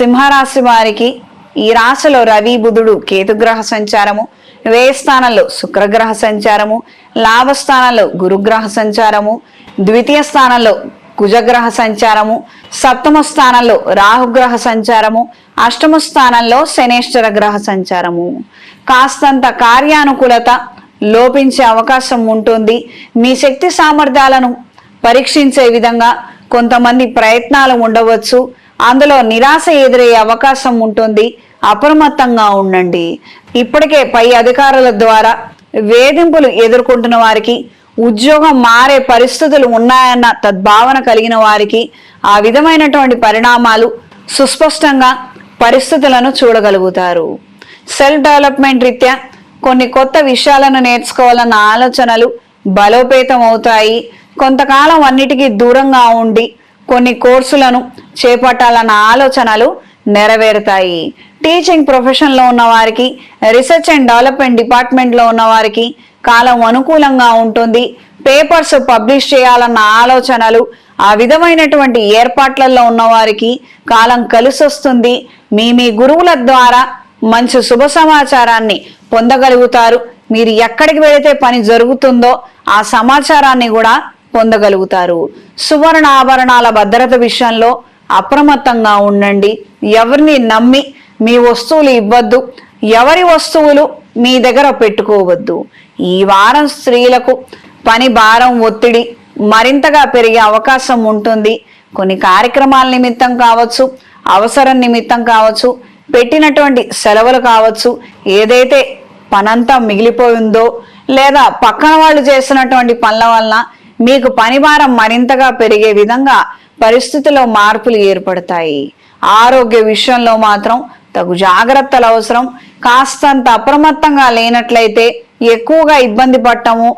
సింహరాశి వారికి ఈ రాశిలో రవి బుధుడు కేతుగ్రహ సంచారము వ్యయస్థానంలో శుక్రగ్రహ సంచారము లాభస్థానంలో గురుగ్రహ సంచారము ద్వితీయ స్థానంలో కుజగ్రహ సంచారము సప్తమ స్థానంలో రాహుగ్రహ సంచారము అష్టమ స్థానంలో శనేశ్వర గ్రహ సంచారము. కాస్తంత కార్యానుకూలత లోపించే అవకాశం ఉంటుంది. మీ శక్తి సామర్థ్యాలను పరీక్షించే విధంగా కొంతమంది ప్రయత్నాలు ఉండవచ్చు. అందులో నిరాశ ఎదురయ్యే అవకాశం ఉంటుంది. అప్రమత్తంగా ఉండండి. ఇప్పటికే పై అధికారుల ద్వారా వేధింపులు ఎదుర్కొంటున్న వారికి ఉద్యోగం మారే పరిస్థితులు ఉన్నాయన్న తద్భావన కలిగిన వారికి ఆ విధమైనటువంటి పరిణామాలు సుస్పష్టంగా పరిస్థితులను చూడగలుగుతారు. సెల్ఫ్ డెవలప్మెంట్ రీత్యా కొన్ని కొత్త విషయాలను నేర్చుకోవాలన్న ఆలోచనలు బలోపేతం అవుతాయి కొంతకాలం అన్నిటికీ దూరంగా ఉండి కొన్ని కోర్సులను చేపట్టాలన్న ఆలోచనలు నెరవేరుతాయి. టీచింగ్ ప్రొఫెషన్లో ఉన్న వారికి రీసెర్చ్ అండ్ డెవలప్మెంట్ డిపార్ట్మెంట్లో ఉన్న వారికి కాలం అనుకూలంగా ఉంటుంది. పేపర్స్ పబ్లిష్ చేయాలన్న ఆలోచనలు ఆ విధమైనటువంటి ఏర్పాట్లలో ఉన్నవారికి కాలం కలిసొస్తుంది. మీ మీ గురువుల ద్వారా మంచి శుభ సమాచారాన్ని పొందగలుగుతారు. మీరు ఎక్కడికి వెళితే పని జరుగుతుందో ఆ సమాచారాన్ని కూడా పొందగలుగుతారు. సువర్ణ ఆభరణాల భద్రత విషయంలో అప్రమత్తంగా ఉండండి. ఎవరిని నమ్మి మీ వస్తువులు ఇవ్వద్దు. ఎవరి వస్తువులు మీ దగ్గర పెట్టుకోవద్దు. ఈ వారం స్త్రీలకు పని భారం ఒత్తిడి మరింతగా పెరిగే అవకాశం ఉంటుంది. కొన్ని కార్యక్రమాల నిమిత్తం కావచ్చు అవసరం నిమిత్తం కావచ్చు పెట్టినటువంటి సెలవులు కావచ్చు ఏదైతే పనంతా మిగిలిపోయిందో లేదా పక్కన వాళ్ళు చేసినటువంటి పనుల వలన మీకు పనిభారం మరింతగా పెరిగే విధంగా పరిస్థితిలో మార్పులు ఏర్పడతాయి. ఆరోగ్య విషయంలో మాత్రం తగు జాగ్రత్తలు అవసరం. కాస్తంత అప్రమత్తంగా లేనట్లయితే ఎక్కువగా ఇబ్బంది పడటము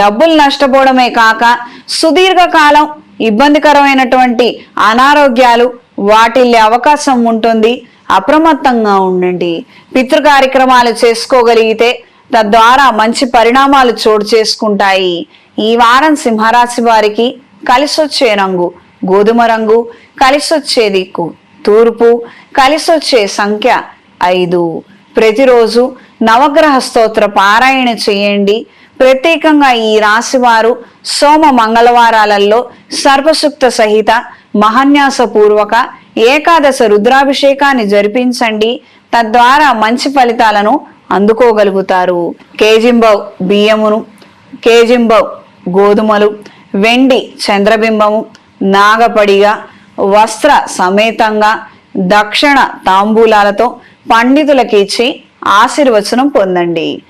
డబ్బులు నష్టపోవడమే కాక సుదీర్ఘకాలం ఇబ్బందికరమైనటువంటి అనారోగ్యాలు వాటిల్లే అవకాశం ఉంటుంది. అప్రమత్తంగా ఉండండి. పితృ కార్యక్రమాలు చేసుకోగలిగితే తద్వారా మంచి పరిణామాలు చోటు చేసుకుంటాయి. ఈ వారం సింహరాశి వారికి కలిసొచ్చే రంగు గోధుమ రంగు కలిసొచ్చే దిక్కు తూర్పు కలిసొచ్చే సంఖ్య ఐదు. ప్రతిరోజు నవగ్రహ స్తోత్ర పారాయణ చేయండి. ప్రత్యేకంగా ఈ రాశివారు సోమ మంగళవారాలలో సర్వసుక్త సహిత మహాన్యాసపూర్వక ఏకాదశ రుద్రాభిషేకాన్ని జరిపించండి. తద్వారా మంచి ఫలితాలను అందుకోగలుగుతారు. కేజింబవ్ బియ్యమును కేజింబవ్ గోధుమలు వెండి చంద్రబింబము నాగపడిగా వస్త్ర సమేతంగా దక్షిణ తాంబూలాలతో పండితులకిచ్చి ఆశీర్వచనం పొందండి.